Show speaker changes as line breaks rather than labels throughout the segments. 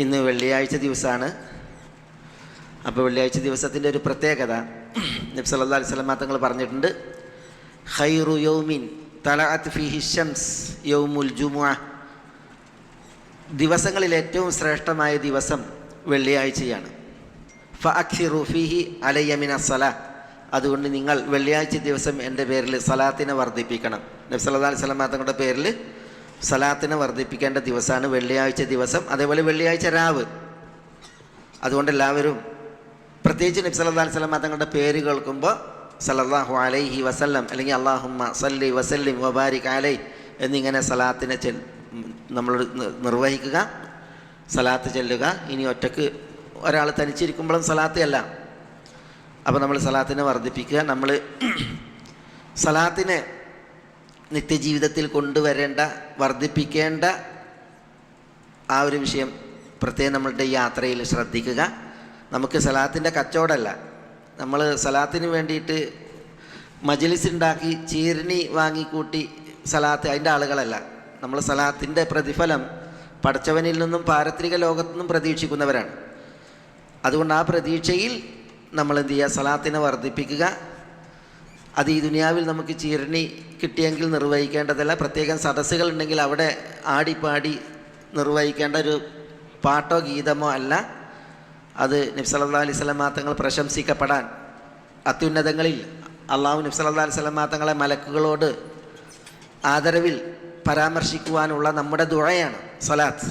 ഇന്ന് വെള്ളിയാഴ്ച ദിവസമാണ് അപ്പോൾ വെള്ളിയാഴ്ച ദിവസത്തിന്റെ ഒരു പ്രത്യേകത. നബി അലിസ്ലാം തങ്ങൾ പറഞ്ഞിട്ടുണ്ട്. ഖൈറു യൗമിൻ തലഅത്ത് ഫിഹി ഷംസ് യൗമുൽ ജുമുഅ. ദിവസങ്ങളിൽ ഏറ്റവും ശ്രേഷ്ഠമായ ദിവസം വെള്ളിയാഴ്ചയാണ്. ഫഅഖിറു ഫിഹി അലയ്യ മിന സല അതുകൊണ്ട് നിങ്ങൾ വെള്ളിയാഴ്ച ദിവസം എന്റെ പേരിൽ സലാത്തിനെ വർദ്ധിപ്പിക്കണം. നബി അലിസ്ലാം തങ്ങളുടെ പേരിൽ സലാത്തിനെ വർദ്ധിപ്പിക്കേണ്ട ദിവസമാണ് വെള്ളിയാഴ്ച ദിവസം അതേപോലെ വെള്ളിയാഴ്ച രാവ്. അതുകൊണ്ട് എല്ലാവരും പ്രത്യേകിച്ച് നബി സല്ലല്ലാഹു അലൈഹി വസല്ലം തങ്ങളുടെ പേര് കേൾക്കുമ്പോൾ സല്ലല്ലാഹു അലൈഹി വസല്ലം അല്ലെങ്കിൽ അള്ളാഹുമ്മ സല്ലി വസല്ലിം വബാരിക് അലൈ എന്നിങ്ങനെ സലാത്തിനെ ചെൽ നമ്മൾ നിർവഹിക്കുക സലാത്ത് ചെല്ലുക. ഇനി ഒറ്റയ്ക്ക് ഒരാൾ തനിച്ചിരിക്കുമ്പോഴും സലാത്ത് അല്ല. അപ്പോൾ നമ്മൾ സലാത്തിനെ വർദ്ധിപ്പിക്കുക. നമ്മൾ സലാത്തിനെ നിത്യജീവിതത്തിൽ കൊണ്ടുവരേണ്ട വർദ്ധിപ്പിക്കേണ്ട ആ ഒരു വിഷയം പ്രത്യേകം നമ്മളുടെ യാത്രയിൽ ശ്രദ്ധിക്കുക. നമുക്ക് സലാത്തിന്റെ കച്ചവടമല്ല. നമ്മൾ സലാത്തിന് വേണ്ടിയിട്ട് മജലിസ് ഉണ്ടാക്കി ചീരണി വാങ്ങിക്കൂട്ടി സലാത്ത് അതിന്റെ ആളുകളല്ല. നമ്മൾ സലാത്തിന്റെ പ്രതിഫലം പഠിച്ചവനിൽ നിന്നും പാരത്രിക ലോകത്തു നിന്നും പ്രതീക്ഷിക്കുന്നവരാണ്. അതുകൊണ്ട് ആ പ്രതീക്ഷയിൽ നമ്മൾ എന്ത് ചെയ്യുക? സലാത്തിനെ വർദ്ധിപ്പിക്കുക. അത് ഈ ദുനിയാവിൽ നമുക്ക് ചീരണി കിട്ടിയെങ്കിൽ നിർവഹിക്കേണ്ടതല്ല. പ്രത്യേകം സദസ്സുകൾ ഉണ്ടെങ്കിൽ അവിടെ ആടിപ്പാടി നിർവഹിക്കേണ്ട ഒരു പാട്ടോ ഗീതമോ അല്ല. അത് നബ്സല്ലാ അലൈഹി സ്വലമാ തങ്ങൾ പ്രശംസിക്കപ്പെടാൻ അത്യുന്നതങ്ങളിൽ അള്ളാഹു നബ്സല്ലാ അലൈഹി സ്വലമാ തങ്ങളെ മലക്കുകളോട് ആദരവിൽ പരാമർശിക്കുവാനുള്ള നമ്മുടെ ദുഴയാണ് സലാത്ത്.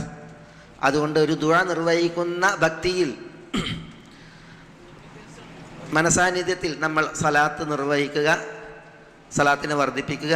അതുകൊണ്ട് ഒരു ദുഴ നിർവഹിക്കുന്ന ഭക്തിയിൽ മനസാന്നിധ്യത്തിൽ നമ്മൾ സലാത്ത് നിർവഹിക്കുക സലാത്തിനെ വർദ്ധിപ്പിക്കുക.